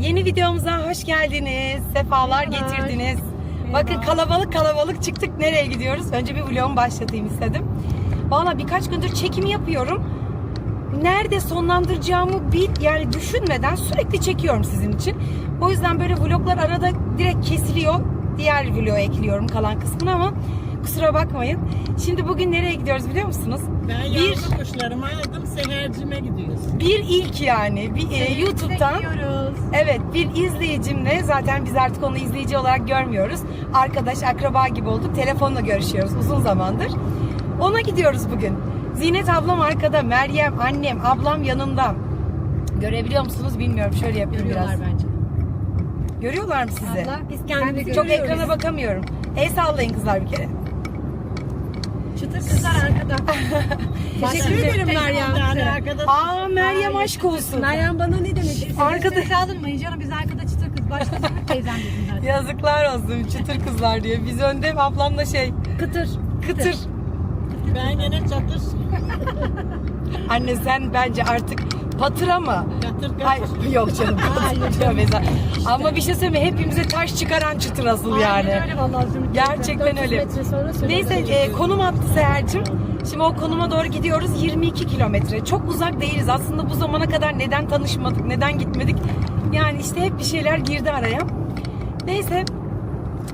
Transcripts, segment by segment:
Yeni videomuza hoş geldiniz. Sefalar getirdiniz. Bakın kalabalık kalabalık çıktık. Nereye gidiyoruz? Önce bir vlogumu başlatayım istedim. Valla birkaç gündür çekim yapıyorum. Nerede sonlandıracağımı bil, yani düşünmeden sürekli çekiyorum sizin için. O yüzden böyle vloglar arada direkt kesiliyor. Diğer vloga ekliyorum kalan kısmını ama kusura bakmayın. Şimdi bugün nereye gidiyoruz biliyor musunuz? Ben Bir yavru kuşlarımı ayırdım sehercime gidiyorsun. bir ilk yani bir e, YouTube'dan Evet bir izleyicimle zaten biz artık onu izleyici olarak görmüyoruz. Arkadaş, akraba gibi olduk. Telefonla görüşüyoruz uzun zamandır. Ona gidiyoruz bugün. Zinet ablam arkada, Meryem, annem, ablam yanımda. Görebiliyor musunuz bilmiyorum. Şöyle yapayım Görüyorlar biraz. bence. Görüyorlar mı sizi? Abla, biz kendimizi Çok görüyoruz. ekrana bakamıyorum. El sallayın kızlar bir kere. Çıtır kızlar arkada. Teşekkür ederim Meryem. Aa Meryem aşk olsun. Meryem bana ne demek? Arkada- kaldırmayın canım biz arkada çıtır kız. Başta Zümrüt teyzem dedim zaten. Yazıklar olsun çıtır kızlar diye. Biz önde ablamla şey Kıtır. kıtır. ben yine çatır Anne sen bence artık patır ama katır katır. Hayır yok canım. Tövbe estağfurullah. Ama bir şey söyleyeyim mi? hepimize taş çıkaran çıtır asıl yani. Aynen öyle vallahi Zümrüt. Gerçekten 400 öyle. metre sonra söyle. Neyse e, konum attı Seher'cim. Şimdi o konuma doğru gidiyoruz 22 kilometre. Çok uzak değiliz. Aslında bu zamana kadar neden tanışmadık, neden gitmedik? Yani işte hep bir şeyler girdi araya. Neyse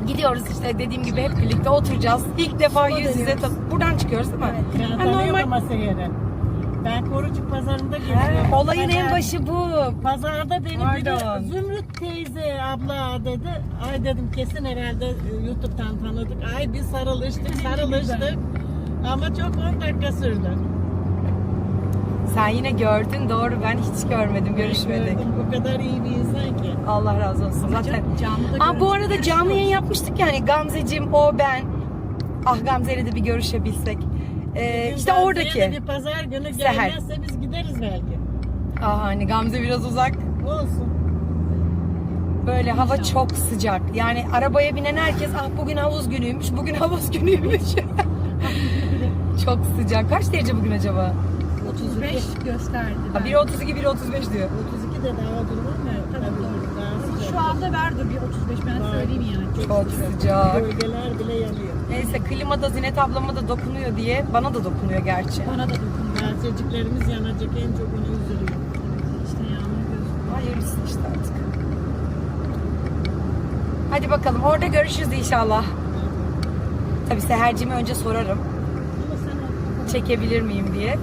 gidiyoruz işte dediğim gibi hep birlikte oturacağız. İlk defa yüz yüze buradan çıkıyoruz değil mi? Ben Ha, normal. ama seheri. Ben Korucuk pazarında geziyorum. olayın en başı bu. Pazarda beni Pardon. biri Zümrüt teyze abla dedi. Ay dedim kesin herhalde e, YouTube'dan tanıdık. Ay bir sarılıştık sarılıştık. Ama çok 10 dakika sürdü. Sen yine gördün doğru ben hiç görmedim görüşmedik. Gördüm, O kadar iyi bir insan ki. Allah razı olsun zaten. Canlıda Aa, bu arada canlı yayın yapmıştık yani Gamzeciğim o ben. Ah Gamze'yle de bir görüşebilsek. Ee, işte oradaki. Bir pazar günü Seher. gelmezse biz gideriz belki. Ah hani Gamze biraz uzak. Olsun. Böyle hava çok sıcak. Yani arabaya binen herkes ah bugün havuz günüymüş, bugün havuz günüymüş. çok sıcak. Kaç derece bugün acaba? 35 gösterdi. Ha, biri 32, biri 35 diyor. 32 de daha durumum mu? Tabii doğru. Daha sıcak. Şu anda verdi bir 35 ben söyleyeyim yani. Çok sıcak. Gölgeler bile yanıyor. Neyse klima da Zinet ablama da dokunuyor diye. Bana da dokunuyor gerçi. Bana da dokunuyor. Bahçeciklerimiz yanacak en çok onu üzülüyor. İşte yağmur gözüküyor. Hayırlısı işte artık. Hadi bakalım orada görüşürüz inşallah. Tabii Seher'cime önce sorarım. Çekebilir miyim diye.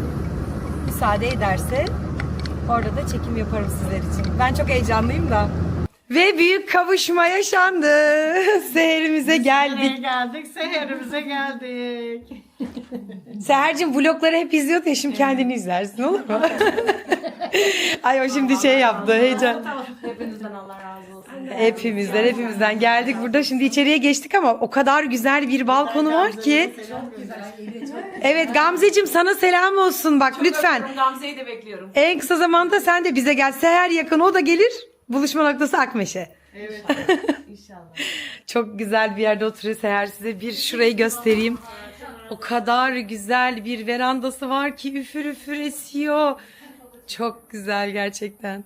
Müsaade ederse orada da çekim yaparım sizler için. Ben çok heyecanlıyım da. Ve büyük kavuşma yaşandı. Seher'imize geldik. Geldik? Seherimize geldik. Seher'cim vlogları hep izliyor da şimdi kendini izlersin olur mu? Ay o şimdi şey yaptı heyecan. Hepinizden Allah razı olsun. Hepimizden hepimizden geldik burada şimdi içeriye geçtik ama o kadar güzel bir balkonu var ki. Evet Gamzeciğim sana selam olsun bak lütfen. Gamze'yi de bekliyorum. En kısa zamanda sen de bize gel. Seher yakın o da gelir. Buluşma noktası Akmeşe. Evet. İnşallah. Çok güzel bir yerde oturuyor Seher size bir şurayı göstereyim. O kadar güzel bir verandası var ki üfür üfür esiyor. Çok güzel gerçekten.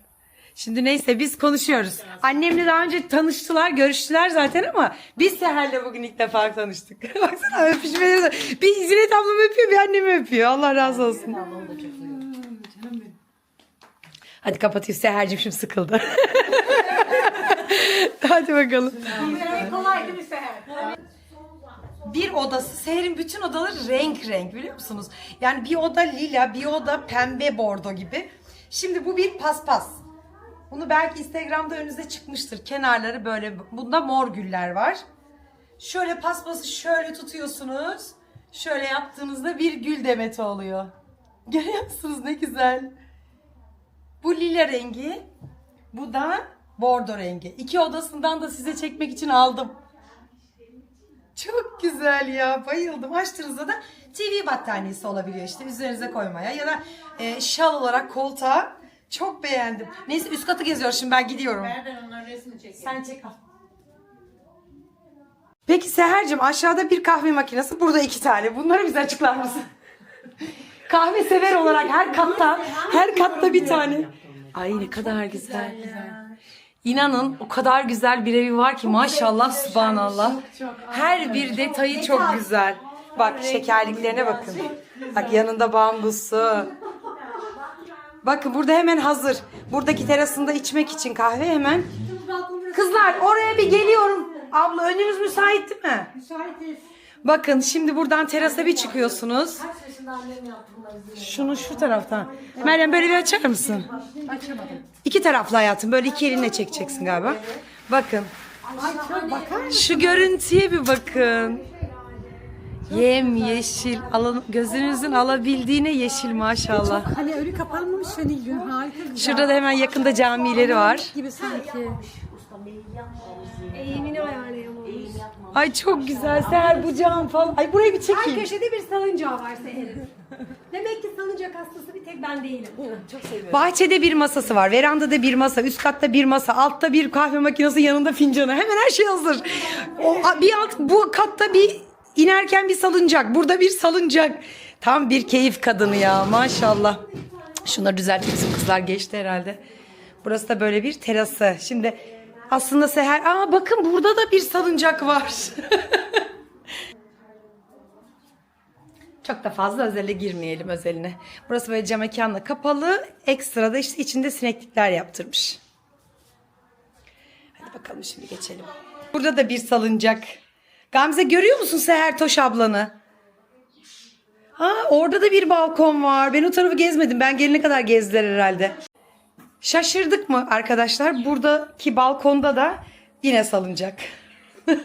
Şimdi neyse biz konuşuyoruz. Annemle daha önce tanıştılar, görüştüler zaten ama biz Seher'le bugün ilk defa tanıştık. Baksana öpüşmeleri de. Bir Zinet ablamı öpüyor, bir annemi öpüyor. Allah razı olsun. Hadi kapatayım Seher'cim şimdi sıkıldı. Hadi bakalım. Kolay değil mi Seher? bir odası Seher'in bütün odaları renk renk biliyor musunuz? Yani bir oda lila, bir oda pembe bordo gibi. Şimdi bu bir paspas. Bunu belki Instagram'da önünüze çıkmıştır. Kenarları böyle bunda mor güller var. Şöyle paspası şöyle tutuyorsunuz. Şöyle yaptığınızda bir gül demeti oluyor. Görüyor musunuz ne güzel. Bu lila rengi. Bu da bordo rengi. İki odasından da size çekmek için aldım. Çok güzel ya bayıldım. Açtığınızda da TV battaniyesi olabiliyor işte üzerinize koymaya ya da e, şal olarak koltuğa. Çok beğendim. Neyse üst katı geziyoruz şimdi ben gidiyorum. Nereden onların resmi çekeyim? Sen çek al. Peki Seher'cim aşağıda bir kahve makinesi burada iki tane. Bunları bize açıklar mısın? kahve sever olarak her katta her katta bir tane. Ay ne kadar güzel. İnanın o kadar güzel bir evi var ki maşallah subhanallah. Her bir detayı çok güzel. Bak şekerliklerine bakın. Bak yanında bambusu. Bakın burada hemen hazır. Buradaki terasında içmek için kahve hemen. Kızlar oraya bir geliyorum. Abla önünüz müsait değil mi? Müsaitiz. Bakın şimdi buradan terasa bir çıkıyorsunuz. Şunu şu taraftan. Meryem böyle bir açar mısın? Açamadım. İki taraflı hayatım. Böyle iki elinle çekeceksin galiba. Bakın. Şu görüntüye bir bakın. Yem yeşil. Alın, gözünüzün alabildiğine yeşil maşallah. Hani ölü kapanmamış ve Nilgün harika güzel. Şurada da hemen yakında camileri var. gibi sanki. Eğimini ayarlayamamış. Ay çok güzel. Seher bu cam falan. Ay burayı bir Her çekeyim. köşede bir salıncağı var Seher'in. Demek ki salıncak hastası bir tek ben değilim. Çok seviyorum. Bahçede bir masası var. Verandada bir masa. Üst katta bir masa. Altta bir kahve makinesi. Yanında fincanı. Hemen her şey hazır. O, bir alt bu katta bir inerken bir salıncak. Burada bir salıncak. Tam bir keyif kadını ya. Maşallah. Şunları düzeltmek için kızlar geçti herhalde. Burası da böyle bir terası. Şimdi aslında Seher... Aa bakın burada da bir salıncak var. Çok da fazla özele girmeyelim özeline. Burası böyle cam mekanla kapalı. Ekstra da işte içinde sineklikler yaptırmış. Hadi bakalım şimdi geçelim. Burada da bir salıncak. Gamze görüyor musun Seher Toş ablanı? Ha orada da bir balkon var. Ben o tarafı gezmedim. Ben gelene kadar gezdiler herhalde. Şaşırdık mı arkadaşlar? Buradaki balkonda da yine salıncak.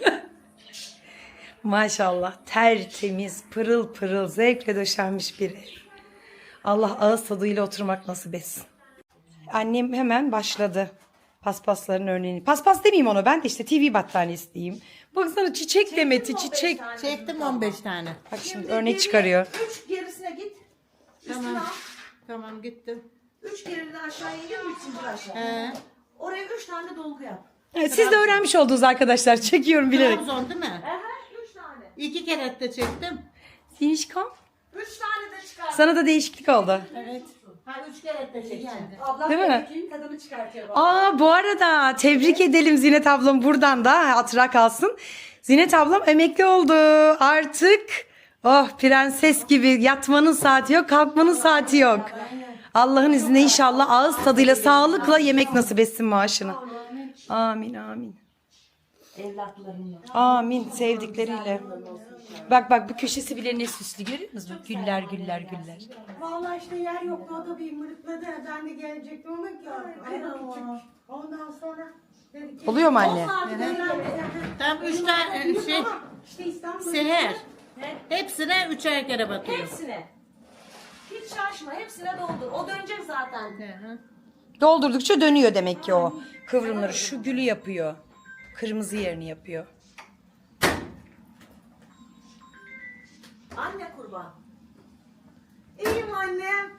Maşallah tertemiz, pırıl pırıl, zevkle döşenmiş bir ev. Allah ağız tadıyla oturmak nasip etsin. Annem hemen başladı paspasların örneğini. Paspas demeyeyim ona ben de işte TV battaniyesi diyeyim. Baksana çiçek demeti çiçek. Çektim 15 tane. Bak şimdi örnek çıkarıyor. Üç gerisine git. Üstüne Tamam. al. Tamam gittim. Üç geriden aşağıya in. Üç zincir aşağı. He. Oraya üç tane dolgu yap. Evet, Siz de öğrenmiş oldunuz arkadaşlar. Çekiyorum bilerek. Trabzon değil mi? Aha, üç tane. İki kere de çektim. Sinişkom. Üç tane de çıkar. Sana da değişiklik oldu. Evet. Ha üç kere de çektim. Ablam Değil mi? Değil kadını çıkartıyor. Aa bu arada tebrik edelim Zinet ablam buradan da hatıra kalsın. Zinet ablam emekli oldu. Artık oh prenses gibi yatmanın saati yok, kalkmanın saati yok. Allah'ın izniyle inşallah ağız tadıyla sağlıkla yemek nasip etsin maaşını. Amin amin. Amin sevdikleriyle. Bak bak bu köşesi bile ne süslü görüyor musunuz? Güller güller güller. Vallahi işte yer yoktu o da bir mırıkladı. Ben de gelecektim ama küçük. Ondan sonra dedik ki Oluyor mu anne? Tam üç tane şey işte İstanbul. seher. Hepsine üçer kere batıyor. Hepsine. Hiç şaşma. Hepsine doldur. O dönecek zaten. Hı hı. Doldurdukça dönüyor demek ki o kıvrımları. Şu gülü yapıyor. Kırmızı yerini yapıyor. Anne kurban. İyiyim annem.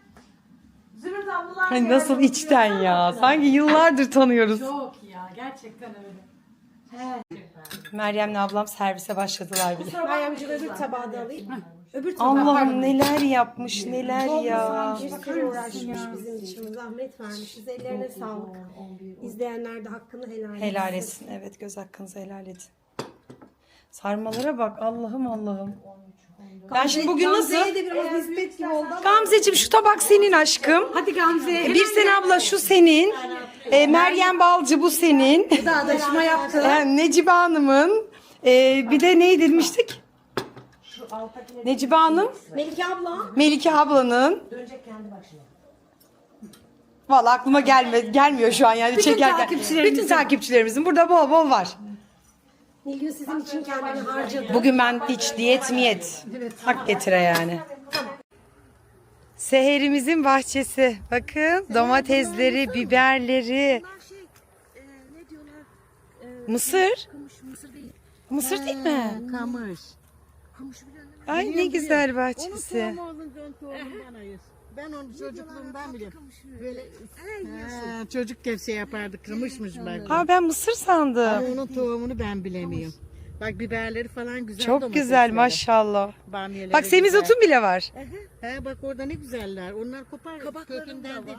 Zümrüt ablalar geldi. nasıl içten ya. Sanki yıllardır tanıyoruz. Çok ya gerçekten öyle. Meryem'le ablam servise başladılar bile. Bayramcı öbür tabağı da alayım. Öbür tabağı. Allah'ım neler yapmış neler ya. Bir sürü uğraşmış bizim için. Zahmet vermişiz. Ellerine sağlık. İzleyenler de hakkını helal etsin. Helal etsin. Evet göz hakkınızı helal edin. Sarmalara bak Allah'ım Allah'ım. Ben şimdi bugün nasıl? Gamze'ye de biraz nispet gibi oldu ama. Gamzeciğim şu tabak senin aşkım. Hadi Gamze. Bir sen abla şu senin. E, Meryem Balcı bu senin. Dağdaşıma yaptı. E, Necibe Hanım'ın. E, bir de ne demiştik? Necibe Hanım. Melike abla. Melike ablanın. Valla aklıma gelme, gelmiyor şu an yani çekerken. takipçilerimizin. Bütün takipçilerimizin burada bol bol var. Nilgün sizin için kendini harcadı. Bugün ben hiç diyet miyet. Hak getire yani. Seherimizin bahçesi. Bakın domatesleri, biberleri. Mısır. Mısır değil mi? Kamış. Ay ne güzel bahçesi. Tohumu olunca onun tohumunu bana ayır. Ben onu çocukluğumdan biliyorum. Böyle ha, çocukken şey yapardık. Kırmışmış bak. Ha ben mısır sandım. Ama onun tohumunu ben bilemiyorum. Bak biberleri falan güzel. Çok domatesleri. güzel maşallah. Bamyeleri Bak güzel. semizotun bile var. He bak orada ne güzeller. Onlar kopar. Kökünden de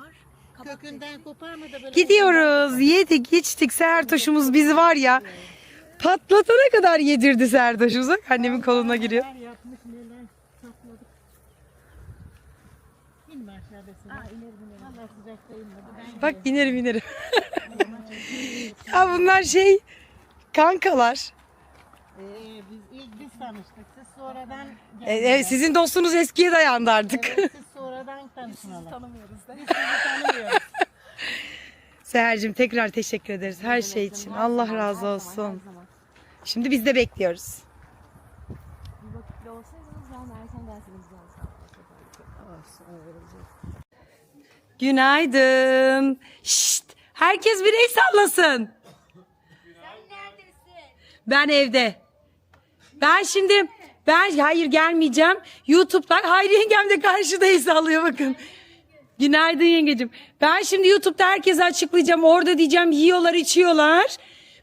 Kökünden kopar mı da böyle? Gidiyoruz. Yedik içtik. Sertoş'umuz bizi var ya patlatana kadar yedirdi Sertoş'umuzu. Bak Annemin koluna giriyor. Neler yapmış neler sakladık. İnme aşağıdasın. Aa iner iner. Valla sıcakta inmedi. Ben Bak inerim inerim. ya bunlar şey kankalar. Ee, biz ilk biz tanıştık. Siz sonradan E, e, sizin dostunuz eskiye dayandı artık. Evet, siz sonradan sizi tanımıyoruz da. Biz sizi tanımıyoruz. Seher'cim tekrar teşekkür ederiz her şey için. Allah razı olsun. Şimdi biz de bekliyoruz. Günaydın. Şşt, herkes bir el sallasın. Ben evde. Ben şimdi ben hayır gelmeyeceğim. YouTube'dan hayır yengem de karşıda el sallıyor bakın. Günaydın yengecim. Ben şimdi YouTube'da herkese açıklayacağım. Orada diyeceğim yiyorlar içiyorlar.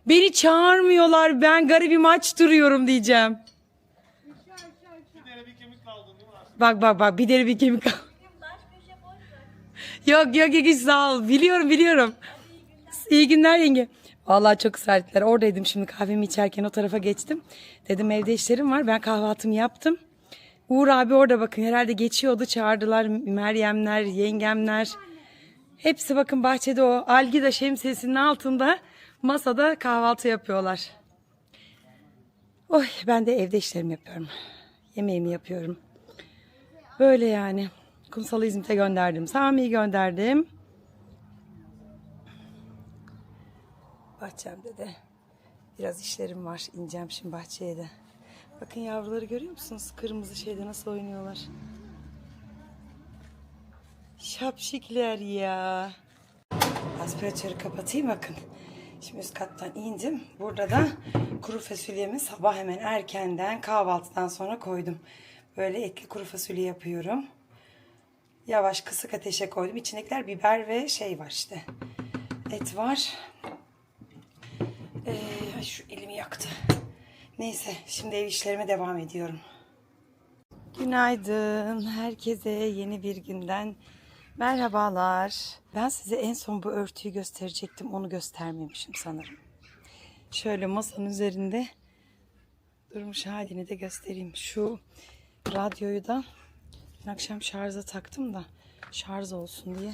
Beni çağırmıyorlar. Ben garibim aç duruyorum diyeceğim. Bak bak bak bir deri bir kemik kaldı. Yok yok yok sağ ol. Biliyorum biliyorum. İyi günler yenge. Vallahi çok ısrar ettiler. Oradaydım şimdi kahvemi içerken o tarafa geçtim. Dedim evde işlerim var. Ben kahvaltımı yaptım. Uğur abi orada bakın herhalde geçiyordu. Çağırdılar Meryemler, yengemler. Hepsi bakın bahçede o algida şemsiyesinin altında masada kahvaltı yapıyorlar. Oy ben de evde işlerimi yapıyorum. Yemeğimi yapıyorum. Böyle yani. Kumsal'ı İzmit'e gönderdim. Sami'yi gönderdim. Bahçemde de biraz işlerim var. İneceğim şimdi bahçeye de. Bakın yavruları görüyor musunuz? Kırmızı şeyde nasıl oynuyorlar. Şapşikler ya. Aspiratörü kapatayım bakın. Şimdi üst kattan indim. Burada da kuru fasulyemi sabah hemen erkenden kahvaltıdan sonra koydum. Böyle etli kuru fasulye yapıyorum. Yavaş kısık ateşe koydum. İçindekiler biber ve şey var işte. Et var. Ee, şu elimi yaktı. Neyse şimdi ev işlerime devam ediyorum. Günaydın herkese yeni bir günden merhabalar. Ben size en son bu örtüyü gösterecektim onu göstermemişim sanırım. Şöyle masanın üzerinde durmuş halini de göstereyim. Şu radyoyu da dün akşam şarja taktım da şarj olsun diye.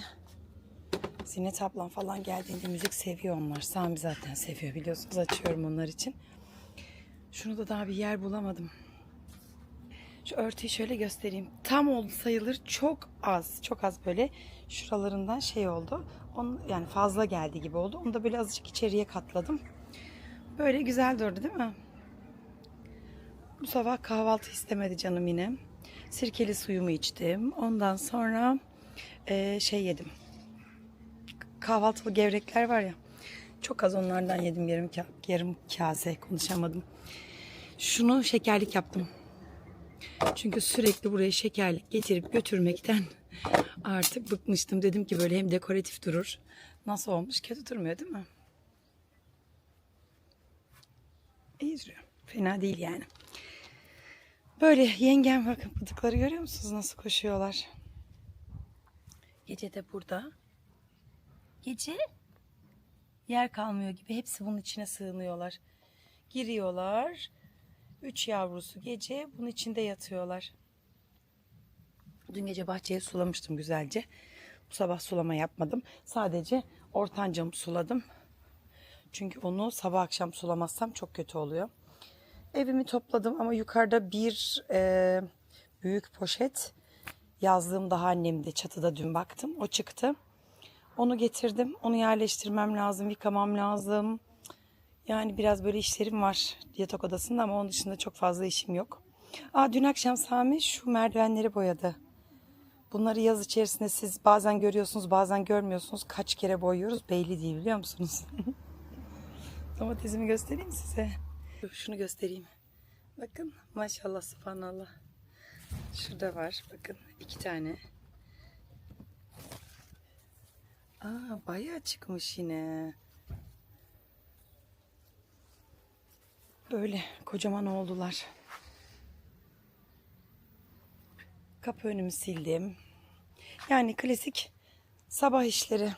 Zinet ablam falan geldiğinde müzik seviyor onlar. Sami zaten seviyor biliyorsunuz açıyorum onlar için. Şunu da daha bir yer bulamadım. Şu örtüyü şöyle göstereyim. Tam oldu sayılır. Çok az. Çok az böyle şuralarından şey oldu. Onun, yani fazla geldi gibi oldu. Onu da böyle azıcık içeriye katladım. Böyle güzel durdu değil mi? Bu sabah kahvaltı istemedi canım yine. Sirkeli suyumu içtim. Ondan sonra eee, şey yedim. Kahvaltılı gevrekler var ya. Çok az onlardan yedim yarım, ka- yarım kase konuşamadım. Şunu şekerlik yaptım. Çünkü sürekli buraya şekerlik getirip götürmekten artık bıkmıştım. Dedim ki böyle hem dekoratif durur. Nasıl olmuş? Kötü durmuyor değil mi? İyi duruyor. Fena değil yani. Böyle yengem bakın bıdıkları görüyor musunuz nasıl koşuyorlar? Gece de burada. Gece yer kalmıyor gibi hepsi bunun içine sığınıyorlar. Giriyorlar. Üç yavrusu gece bunun içinde yatıyorlar. Dün gece bahçeye sulamıştım güzelce. Bu sabah sulama yapmadım. Sadece ortancamı suladım. Çünkü onu sabah akşam sulamazsam çok kötü oluyor. Evimi topladım ama yukarıda bir e, büyük poşet yazdığım daha annemde çatıda dün baktım. O çıktı. Onu getirdim. Onu yerleştirmem lazım, yıkamam lazım. Yani biraz böyle işlerim var yatak odasında ama onun dışında çok fazla işim yok. Aa, dün akşam Sami şu merdivenleri boyadı. Bunları yaz içerisinde siz bazen görüyorsunuz bazen görmüyorsunuz. Kaç kere boyuyoruz belli değil biliyor musunuz? Domatesimi göstereyim size. Şunu göstereyim. Bakın maşallah subhanallah. Şurada var bakın iki tane. Aa bayağı çıkmış yine. Böyle kocaman oldular. Kapı önümü sildim. Yani klasik Sabah işleri.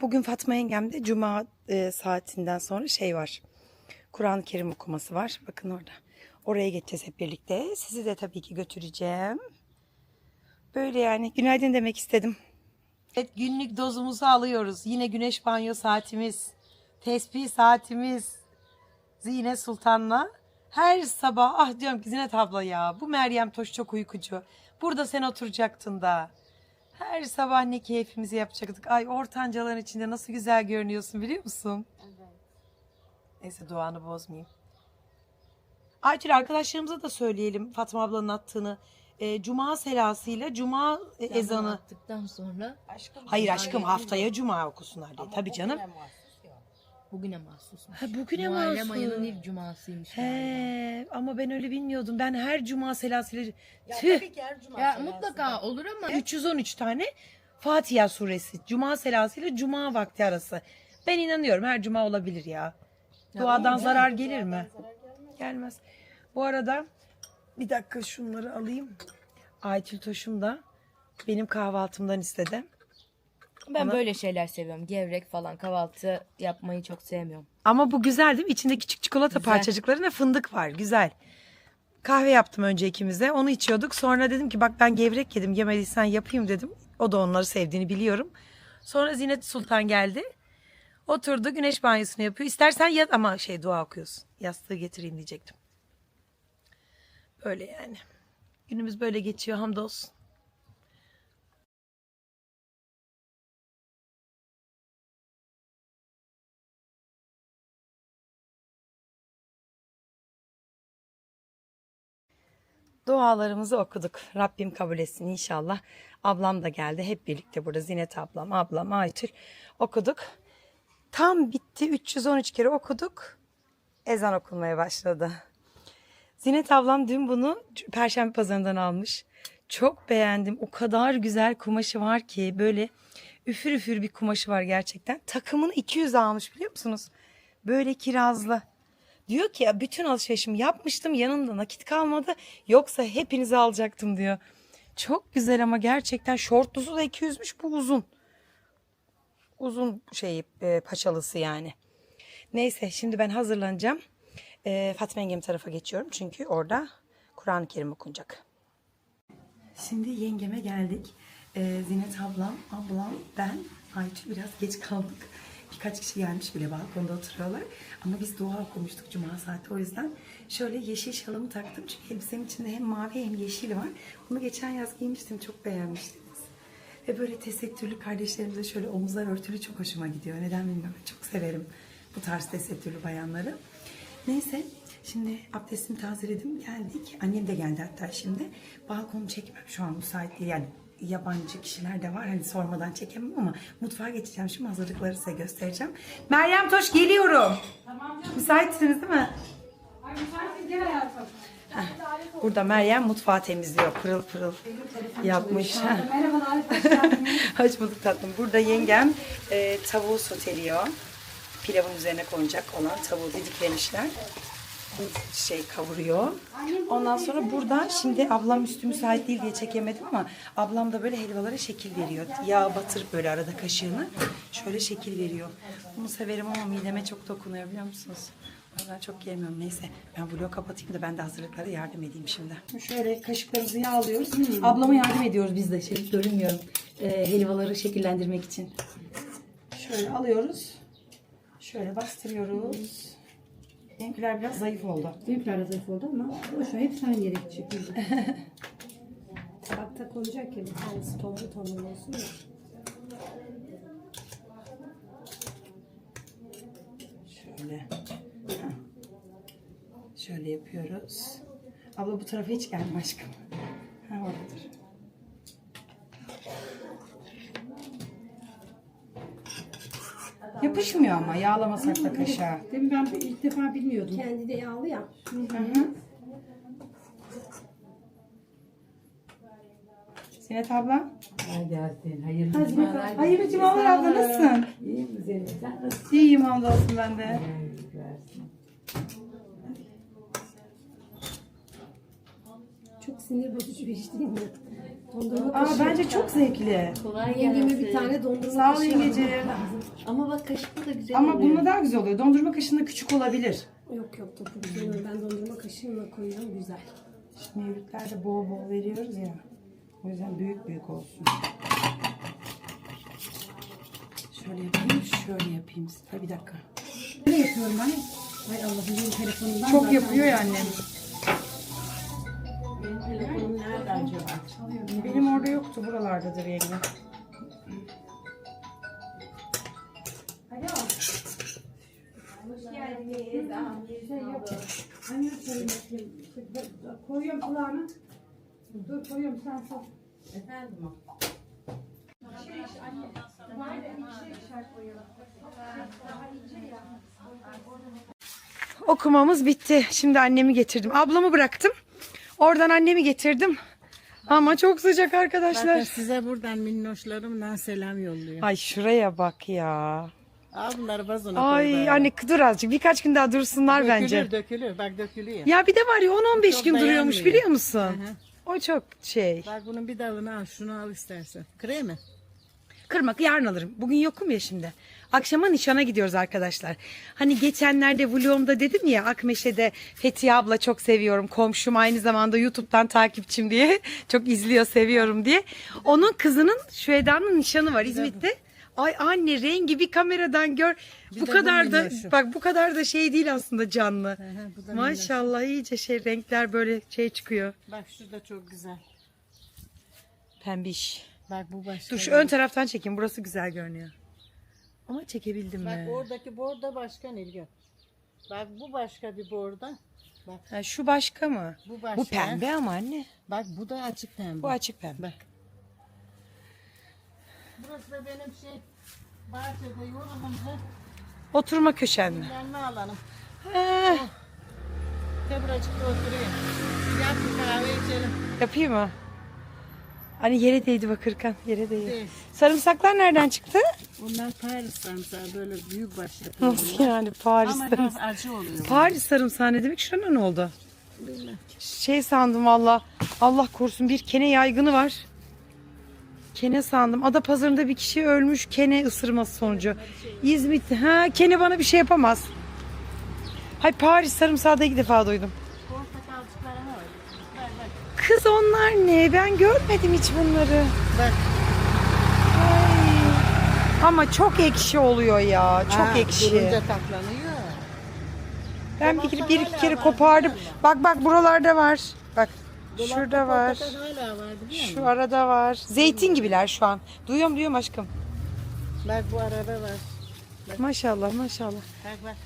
Bugün Fatma yengemde cuma e, saatinden sonra şey var. Kur'an-ı Kerim okuması var. Bakın orada. Oraya gideceğiz hep birlikte. Sizi de tabii ki götüreceğim. Böyle yani. Günaydın demek istedim. Evet günlük dozumuzu alıyoruz. Yine güneş banyo saatimiz. Tesbih saatimiz. Zine Sultan'la. Her sabah ah diyorum ki Zinet abla ya bu Meryem Toş çok uykucu. Burada sen oturacaktın da. Her sabah ne keyfimizi yapacaktık. Ay ortancaların içinde nasıl güzel görünüyorsun biliyor musun? Evet. Neyse duanı bozmayayım. Aytül arkadaşlarımıza da söyleyelim Fatma ablanın attığını. Ee, Cuma selasıyla Cuma e, ezanı. attıktan sonra Hayır aşkım haftaya Cuma okusunlar diye. Tabii canım. Bugüne mahsus. Ha, bugüne Muharrem mahsus. ayının ilk cumasıymış galiba. He, ama ben öyle bilmiyordum. Ben her Cuma selasıyla... Tüh. Ya mutlaka olur ama 313 tane Fatiha suresi. Cuma selasıyla Cuma vakti arası. Ben inanıyorum her Cuma olabilir ya. Duadan zarar gelir mi? Gelmez. Bu arada bir dakika şunları alayım. Aytül Toş'um da benim kahvaltımdan istedi. Ben Ama- böyle şeyler seviyorum. Gevrek falan kahvaltı yapmayı çok sevmiyorum. Ama bu güzel değil mi? İçinde küçük çikolata Güzel. parçacıklarına fındık var. Güzel. Kahve yaptım önce ikimize. Onu içiyorduk. Sonra dedim ki bak ben gevrek yedim. Yemediysen yapayım dedim. O da onları sevdiğini biliyorum. Sonra Zinet Sultan geldi. Oturdu güneş banyosunu yapıyor. İstersen yat ama şey dua okuyorsun. Yastığı getireyim diyecektim. Böyle yani. Günümüz böyle geçiyor hamdolsun. Dualarımızı okuduk. Rabbim kabul etsin inşallah. Ablam da geldi. Hep birlikte burada Zinet ablam, ablam, Aytül okuduk. Tam bitti. 313 kere okuduk. Ezan okunmaya başladı. Zinet ablam dün bunu Perşembe pazarından almış. Çok beğendim. O kadar güzel kumaşı var ki böyle üfür üfür bir kumaşı var gerçekten. Takımını 200 almış biliyor musunuz? Böyle kirazlı. Diyor ki ya bütün alışverişimi yapmıştım yanımda nakit kalmadı yoksa hepinizi alacaktım diyor. Çok güzel ama gerçekten şortlusu da 200'müş bu uzun. Uzun şey e, paçalısı yani. Neyse şimdi ben hazırlanacağım. E, Fatma yengem tarafa geçiyorum çünkü orada Kur'an-ı Kerim okunacak. Şimdi yengeme geldik. Ee, Zinet ablam, ablam, ben, Aytül biraz geç kaldık. Birkaç kişi gelmiş bile balkonda oturuyorlar. Ama biz dua okumuştuk cuma saati o yüzden. Şöyle yeşil şalımı taktım. Çünkü elbisemin içinde hem mavi hem yeşil var. Bunu geçen yaz giymiştim. Çok beğenmiştiniz. Ve böyle tesettürlü kardeşlerimize şöyle omuzlar örtülü çok hoşuma gidiyor. Neden bilmiyorum. Çok severim bu tarz tesettürlü bayanları. Neyse şimdi abdestimi tazeledim geldik. Annem de geldi hatta şimdi. Balkonu çekmem şu an müsait değil. Yani yabancı kişiler de var. Hani sormadan çekemem ama mutfağa geçeceğim. Şimdi hazırlıkları size göstereceğim. Meryem Toş geliyorum. Tamam canım. Müsaitsiniz değil mi? Ay müsaitim gel hayatım. Burada Meryem mutfağı temizliyor. Pırıl pırıl yapmış. Merhaba Arif hoş geldin. Hoş bulduk tatlım. Burada yengem e, tavuğu soteliyor. Pilavın üzerine konacak olan tavuğu didiklemişler. Şey kavuruyor. Ondan sonra burada şimdi ablam üstü müsait değil diye çekemedim ama ablam da böyle helvalara şekil veriyor. Yağ batırıp böyle arada kaşığını şöyle şekil veriyor. Bunu severim ama mideme çok dokunuyor biliyor musunuz? Ben çok yemiyorum. Neyse ben vlogu kapatayım da ben de hazırlıklara yardım edeyim şimdi. Şöyle kaşıklarımızı yağlıyoruz. Ablama yardım ediyoruz biz de. Şey, görünmüyorum. Ee, helvaları şekillendirmek için. Şöyle alıyoruz. Şöyle bastırıyoruz. Benimkiler biraz zayıf oldu. Benimkiler de zayıf oldu ama boş ver hepsi aynı yere gidecek. Tabakta konacak ya bir tanesi tonlu tonlu olsun ya. Şöyle. Şöyle yapıyoruz. Abla bu tarafa hiç gelme aşkım. Ha oradadır. Yapışmıyor ama yağlamasak da kaşığa. Demin ben ilk defa bilmiyordum. Kendi de yağlı ya. Hı abla. gelsin. Hayırlı Hadi bakalım. Hayırlı cumalar abla nasılsın? İyi misin? Sen nasılsın? İyiyim hamdolsun ben de. Versin. Çok sinir bozucu bir iş değil mi? Dondurma Aa, kaşığı. bence çok zevkli. Yengeme bir tane dondurma Sağ ol kaşığı yengeciğim. lazım. Ama bak kaşıkla da güzel Ama oluyor. bununla daha güzel oluyor. Dondurma kaşığında küçük olabilir. Yok yok topu güzel. Ben dondurma kaşığımla koyuyorum güzel. Şimdi mevlütlerde bol bol veriyoruz ya. O yüzden büyük büyük olsun. Şöyle yapayım, şöyle yapayım. Ay bir dakika. Ne yapıyorum ben? Hay Allah benim telefonumdan Çok zaten- yapıyor ya annem. Yoktu. Buralardadır yenge. Koyuyorum kulağına. Dur koyuyorum sen sor. Efendim o. Okumamız bitti. Şimdi annemi getirdim. Ablamı bıraktım. Oradan annemi getirdim. Ama çok sıcak Bakın arkadaşlar. size buradan minnoşlarımdan selam yolluyor. Ay şuraya bak ya. Al bunları vazona Ay koy. anne dur azıcık. Birkaç gün daha dursunlar dökülür, bence. dökülür. Bak dökülüyor. Ya bir de var ya 10-15 Çok gün duruyormuş dayanmıyor. biliyor musun? hı. O çok şey. Bak bunun bir dalını al. Şunu al istersen. Kırayım mı? Kırmak yarın alırım. Bugün yokum ya şimdi. Akşama nişana gidiyoruz arkadaşlar. Hani geçenlerde vlogumda dedim ya Akmeşe'de Fethiye abla çok seviyorum. Komşum aynı zamanda YouTube'dan takipçim diye. Çok izliyor seviyorum diye. Onun kızının Şüeda'nın nişanı var İzmit'te. Ay anne rengi bir kameradan gör. bu de bu kadar da minnoşu. bak bu kadar da şey değil aslında canlı. hı, bu da Maşallah iyice şey renkler böyle şey çıkıyor. Bak şu da çok güzel. Pembiş. Bak bu başka. Dur şu bir- ön taraftan çekeyim. Burası güzel görünüyor. Ama çekebildim Bak mi? oradaki borda başka Nilgün. Bak bu başka bir borda. Bak Ha, şu başka mı? bu başka. Bu pembe ama anne. Bak bu da açık pembe. Bu açık pembe. Bak. Burası da benim şey bahçede yorulunca Oturma köşen mi? dinlenme alanım. Ha, Tebracıkta oturayım. Yap bir kahve içelim. yapayım mı? Hani yere değdi bakırken. Yere değdi. Değil. Sarımsaklar nereden çıktı? Bunlar Paris sarımsağı böyle büyük başlı. Nasıl yani Paris Ama sarımsağı? biraz acı oluyor. Paris sarımsağı ne demek? Şurana ne oldu? Bilmem. Şey sandım valla. Allah korusun bir kene yaygını var. Kene sandım. Ada pazarında bir kişi ölmüş kene ısırması sonucu. İzmit. Ha kene bana bir şey yapamaz. Hay Paris sarımsağı da ilk defa duydum. Portakalcıklara var. Bak bak. Kız onlar ne? Ben görmedim hiç bunları. Bak. Ama çok ekşi oluyor ya. Çok Ha, ekşi. Durunca. Ben bir, kere- bir iki kere kopardım. Bak bak buralarda var. Bak Dolapta şurada var. hala var? Şu arada var. Zeytin gibiler şu an. Duyuyorum duyuyorum aşkım. Bak bu arada var. Maşallah maşallah. Bak bak.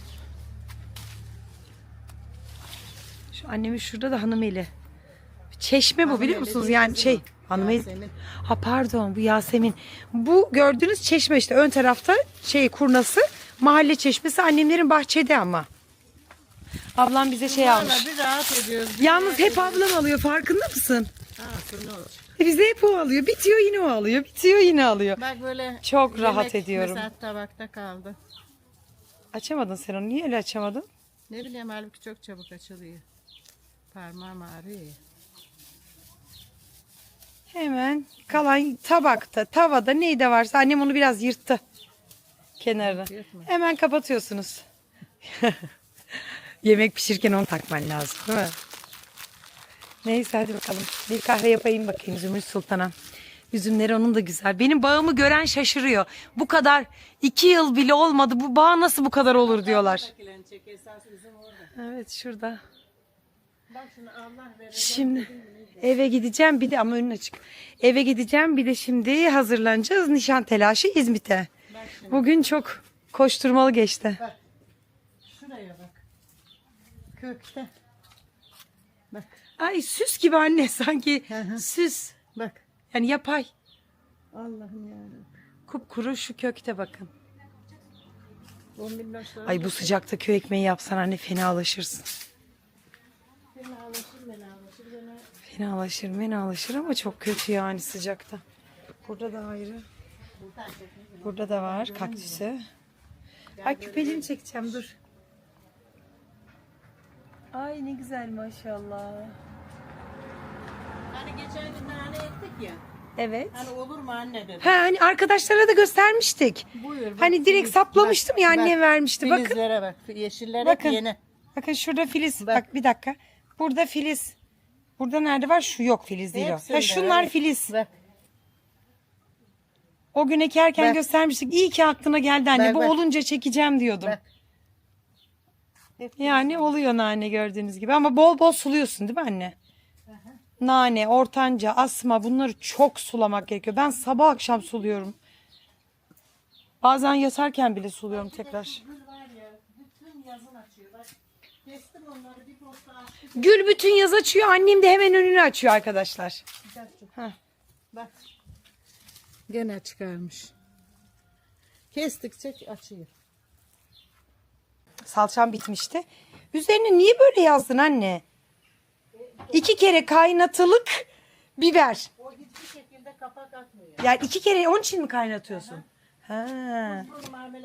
Şu annemin şurada da hanım eli. Çeşme bu biliyor musunuz? Yani şey hanım eli. Ha pardon bu Yasemin. Bu gördüğünüz çeşme işte ön tarafta şey kurnası. Mahalle çeşmesi annemlerin bahçede ama. Ablam bize şey almış. Bir rahat ediyoruz. Yalnız hep ablam alıyor farkında mısın? Ha, olur. E Bize hep o alıyor. Bitiyor yine o alıyor. Bitiyor yine alıyor. Bak böyle Çok rahat yemek ediyorum. Mesela tabakta kaldı. Açamadın sen onu. Niye öyle açamadın? Ne bileyim halbuki çok çabuk açılıyor. Parmağım ağrıyor. Hemen kalan tabakta, tavada neyde varsa annem onu biraz yırttı kenarına. Yırtma. Hemen kapatıyorsunuz. Yemek pişirirken onu takman lazım değil mi? Neyse hadi bakalım. Bir kahve yapayım bakayım Zümrüt Sultan'a. Üzümleri onun da güzel. Benim bağımı gören şaşırıyor. Bu kadar iki yıl bile olmadı. Bu bağ nasıl bu kadar olur diyorlar. Evet şurada. Bak şunu Allah verir. Şimdi eve gideceğim bir de ama önün açık. Eve gideceğim bir de şimdi hazırlanacağız nişan telaşı İzmit'e. Bugün çok koşturmalı geçti. Şuraya bak. Kökte. Bak Ay süs gibi anne sanki süs. bak. Yani yapay. Allah'ım yarabbim. Kupkuru şu kökte bakın. Ay bu sıcakta köy ekmeği yapsan anne fenalaşırsın. Fenalaşır fenalaşır. Gene Fenalaşır ama çok kötü yani sıcakta. Burada da ayrı. Burada da var kaktüsü. Ay küpeliğimi çekeceğim dur. Ay ne güzel maşallah. Hani geçen gün nane ettik ya. Evet. Hani olur mu anne dedi. Ha hani arkadaşlara da göstermiştik. Buyur. bak, Hani direkt filiz- saplamıştım ya bak, annem bak. vermişti. Bakın. Filizlere bak. Yeşiller Bakın. yeni. Bakın şurada filiz. Bak. Bak. bir dakika. Burada filiz. Burada nerede var? Şu yok filiz değil o. Hepsinde, Ha şunlar evet. filiz. Bak. O gün ekerken Bak. göstermiştik. İyi ki aklına geldi anne. Bak, Bu bak. olunca çekeceğim diyordum. Bak. Yani oluyor nane gördüğünüz gibi ama bol bol suluyorsun değil mi anne? Nane, ortanca, asma bunları çok sulamak gerekiyor. Ben sabah akşam suluyorum. Bazen yatarken bile suluyorum tekrar. Gül var ya bütün yazın açıyor. Bak kestim onları. Gül bütün yaz açıyor. Annem de hemen önünü açıyor arkadaşlar. Bak. Gene çıkarmış. Kestikçe açıyor. Salçam bitmişti. Üzerine niye böyle yazdın anne? İki kere kaynatılık biber. O hiçbir şekilde kapak atmıyor. Yani iki kere onun için mi kaynatıyorsun? Ha.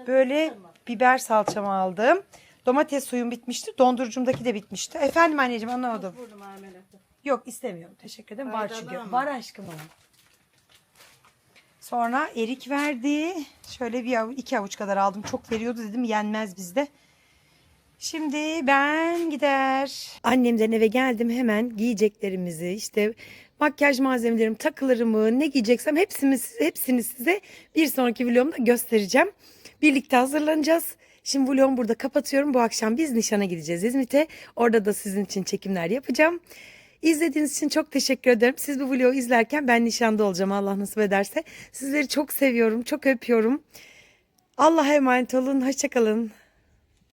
Böyle biber salçamı aldım. Domates suyum bitmişti. Dondurucumdaki de bitmişti. Efendim anneciğim anlamadım. Vurdum marmelatı. Yok istemiyorum. Teşekkür ederim. Var Faydalı çünkü. ama. Var aşkım onun. Sonra erik verdi. Şöyle bir avuç, iki avuç kadar aldım. Çok veriyordu dedim yenmez bizde. Şimdi ben gider. Annemden eve geldim hemen giyeceklerimizi işte makyaj malzemelerimi, takılarımı ne giyeceksem hepsini, hepsini size bir sonraki vlogumda göstereceğim. Birlikte hazırlanacağız. Şimdi vlogumu burada kapatıyorum. Bu akşam biz nişana gideceğiz İzmit'e. Orada da sizin için çekimler yapacağım. İzlediğiniz için çok teşekkür ederim. Siz bu vlogu izlerken ben nişanda olacağım Allah nasip ederse. Sizleri çok seviyorum, çok öpüyorum. Allah'a emanet olun. Hoşçakalın.